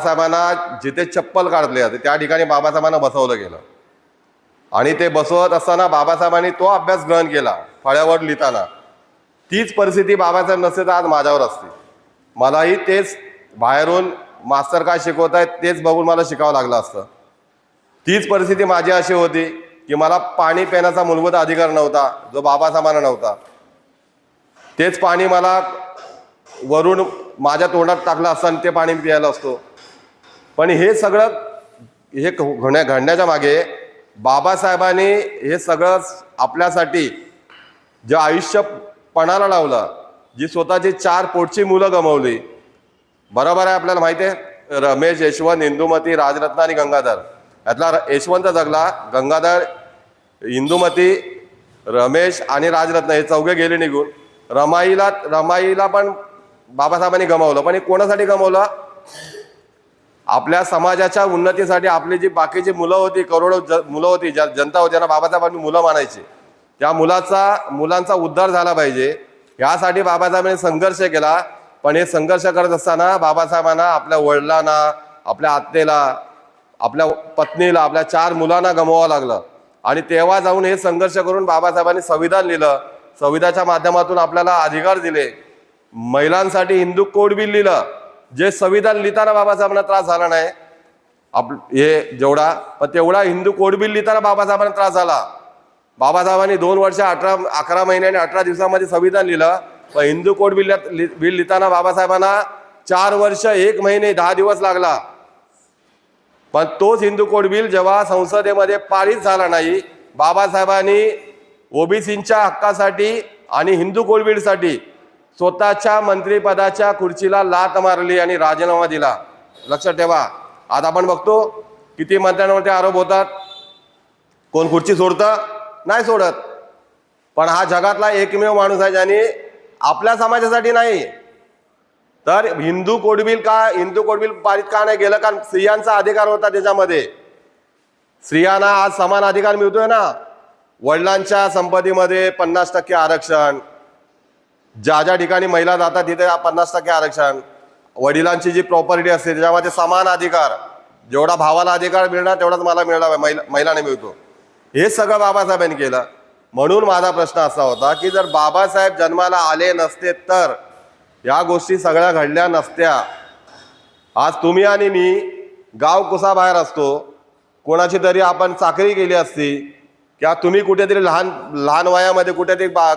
बाबासाहेबांना जिथे चप्पल काढले जाते त्या ठिकाणी बाबासाहेबांना बसवलं गेलं. आणि ते बसवत असताना बाबासाहेबांनी तो अभ्यास ग्रहण केला फळ्यावर लिहिताना. तीच परिस्थिती बाबासाहेब नसते तर आज माझ्यावर असते. मलाही तेच बाहेरून मास्तर काय शिकवत आहेत तेच बघून मला शिकावं लागलं असतं. तीच परिस्थिती माझी अशी होती की मला पाणी पिण्याचा मूलभूत अधिकार नव्हता जो बाबासाहेबांना नव्हता. तेच पाणी मला वरून माझ्या तोंडात टाकलं असताना ते पाणी प्यायला असतो. पण हे सगळं हे घड्या घडण्याच्या मागे बाबासाहेबांनी हे सगळं आपल्यासाठी जे आयुष्य पणाला लावलं जी स्वतःची चार पोटची मुलं गमावली. बरोबर आहे आपल्याला माहिती आहे? रमेश यशवंत इंदुमती राजरत्न आणि गंगाधर. यातला यशवंत जगला गंगाधर इंदुमती रमेश आणि राजरत्न हे चौघे गेले निघून. रमाईला रमाईला पण बाबासाहेबांनी गमावलं. पण हे कोणासाठी गमावलं? आपल्या समाजाच्या उन्नतीसाठी आपली जी बाकीची मुलं होती करोडो ज मुलं होती ज्या जनता होती त्यांना बाबासाहेबांनी मुलं मानायची त्या मुलाचा मुलांचा उद्धार झाला पाहिजे. यासाठी बाबासाहेबांनी संघर्ष केला. पण हे संघर्ष करत असताना बाबासाहेबांना आपल्या वडिलांना आपल्या आत्तेला आपल्या पत्नीला आपल्या चार मुलांना गमवावं लागलं. आणि तेव्हा जाऊन हे संघर्ष करून बाबासाहेबांनी संविधान लिहिलं. संविधानाच्या माध्यमातून आपल्याला अधिकार दिले. महिलांसाठी हिंदू कोड बिल लिहिलं. जे संविधान लिहिताना बाबासाहेबांना त्रास झाला नाही आप हे जेवढा पण तेवढा हिंदू कोड बिल लिहिताना बाबासाहेबांना त्रास झाला. बाबासाहेबांनी दोन वर्ष अठरा अकरा महिने आणि अठरा दिवसामध्ये संविधान लिहिलं पण हिंदू कोड बिल बिल लिहिताना बाबासाहेबांना चार वर्ष एक महिने दहा दिवस लागला. पण तोच हिंदू कोड बिल जेव्हा संसदेमध्ये पारित झाला नाही बाबासाहेबांनी ओबीसींच्या हक्कासाठी आणि हिंदू कोड बिलसाठी स्वतःच्या मंत्रिपदाच्या खुर्चीला लात मारली आणि राजीनामा दिला. लक्षात ठेवा. आज आपण बघतो किती मंत्र्यांवरती आरोप होतात. कोण खुर्ची सोडतं? नाही सोडत. पण हा जगातला एकमेव माणूस आहे ज्याने आपल्या समाजासाठी नाही. तर हिंदू कोडबिल का हिंदू कोडबिल पारित का नाही गेलं? कारण स्त्रियांचा अधिकार होता त्याच्यामध्ये. स्त्रियांना आज समान अधिकार मिळतोय ना. वडिलांच्या संपत्तीमध्ये पन्नास टक्के आरक्षण. ज्या ज्या ठिकाणी महिला जातात तिथे पन्नास टक्के आरक्षण. वडिलांची जी प्रॉपर्टी असते त्याच्यामध्ये समान अधिकार. जेवढा भावाला अधिकार मिळणार तेवढाच मला मिळणार महिला महिलाने मिळतो. हे सगळं बाबासाहेबांनी केलं. म्हणून माझा प्रश्न असा होता की जर बाबासाहेब जन्माला आले नसते तर या गोष्टी सगळ्या घडल्या नसत्या. आज तुम्ही आणि मी गाव कुसाबाहेर असतो. कोणाची तरी आपण चाकरी केली असती. किंवा तुम्ही कुठेतरी लहान लहान वयामध्ये कुठेतरी बा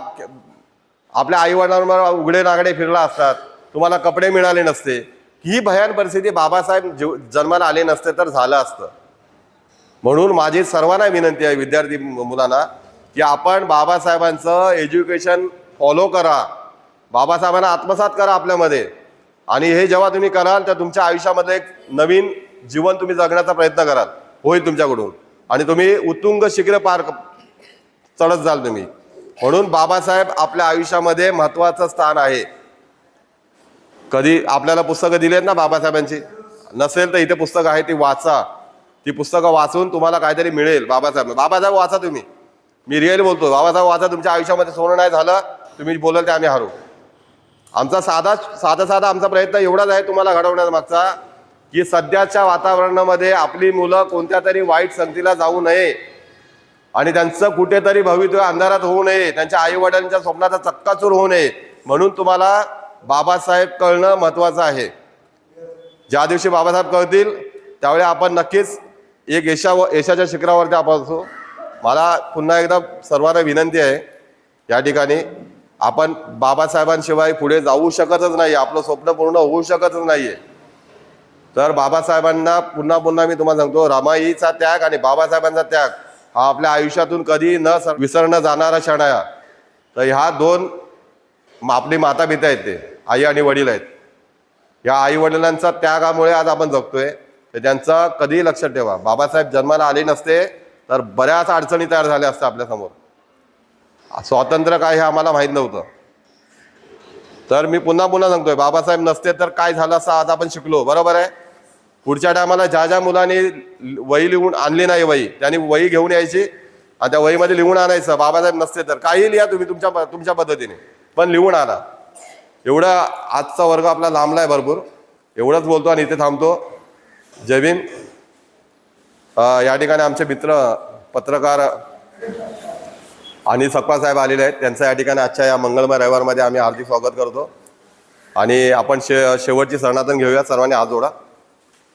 आपल्या आईवडिलांवर उघडे नागडे फिरला असतात. तुम्हाला कपडे मिळाले नसते. ही भयान परिस्थिती बाबासाहेब जीव जन्माला आले नसते तर झालं असतं. म्हणून माझी सर्वांना विनंती आहे विद्यार्थी मुलांना की आपण बाबासाहेबांचं एज्युकेशन फॉलो करा. बाबासाहेबांना आत्मसात करा आपल्यामध्ये. आणि हे जेव्हा तुम्ही कराल तर तुमच्या आयुष्यामध्ये एक नवीन जीवन तुम्ही जगण्याचा प्रयत्न कराल. होईल तुमच्याकडून. आणि तुम्ही उत्तुंग शिखर पार चढत जाल तुम्ही. म्हणून बाबासाहेब आपल्या आयुष्यामध्ये महत्वाचं स्थान आहे. कधी आपल्याला पुस्तकं दिली आहेत ना बाबासाहेबांची? नसेल तर इथे पुस्तकं आहे ती वाचा. ती पुस्तकं वाचून तुम्हाला काहीतरी मिळेल बाबासाहेब. बाबासाहेब वाचा तुम्ही. मी रिअली बोलतो बाबासाहेब वाचा तुमच्या आयुष्यामध्ये सोनं नाही झालं तुम्ही बोलाल ते आम्ही हारू. आमचा साधा साधा साधा आमचा प्रयत्न एवढाच आहे तुम्हाला घडवण्याचा मागचा की सध्याच्या वातावरणामध्ये आपली मुलं कोणत्या तरी वाईट संगतीला जाऊ नये. आणि त्यांचं कुठेतरी भवितव्य अंधारात होऊ नये. त्यांच्या आईवडिलांच्या स्वप्नाचा चक्काचूर होऊ नये. म्हणून तुम्हाला बाबासाहेब कळणं महत्वाचं आहे. ज्या दिवशी बाबासाहेब कळतील त्यावेळी आपण नक्कीच एक यशा यशाच्या शिखरावरती आपण असू. मला पुन्हा एकदा सर्वांना विनंती आहे या ठिकाणी आपण बाबासाहेबांशिवाय पुढे जाऊ शकतच नाही. आपलं स्वप्न पूर्ण होऊ शकतच नाहीये. तर बाबासाहेबांना पुन्हा पुन्हा मी तुम्हाला सांगतो रमाईचा त्याग आणि बाबासाहेबांचा त्याग हा आपल्या आयुष्यातून कधी न विसरणं जाणारा क्षण आहे तर ह्या दोन म- आपली माता पिता आहेत ते आई आणि वडील आहेत. या आई वडिलांचा त्यागामुळे आज आपण जगतोय. तर त्यांचं कधीही लक्षात ठेवा. बाबासाहेब जन्माला आले नसते तर बऱ्याच अडचणी तयार झाल्या असत्या आपल्यासमोर स्वातंत्र्य काय हे आम्हाला माहीत नव्हतं. तर मी पुन्हा पुन्हा सांगतोय बाबासाहेब नसते तर काय झालं असं आज आपण शिकलो. बरोबर आहे? पुढच्या टायमाला ज्या ज्या मुलांनी वही लिहून आणली नाही वही त्यांनी वही घेऊन यायची आणि त्या वहीमध्ये लिहून आणायचं. बाबासाहेब नसते तर काही लिहा तुम्ही तुमच्या प- तुमच्या पद्धतीने पण लिहून आणा. एवढा आजचा वर्ग आपला लांबला आहे भरपूर. एवढंच बोलतो आणि इथे थांबतो. जय भीम. या ठिकाणी आमचे मित्र पत्रकार आणि सकपा साहेब आलेले आहेत. त्यांचं या ठिकाणी आजच्या या मंगलमय रविवारमध्ये आम्ही हार्दिक स्वागत करतो. आणि आपण शे शेवटची सरणातन घेऊया सर्वांनी हात जोडा.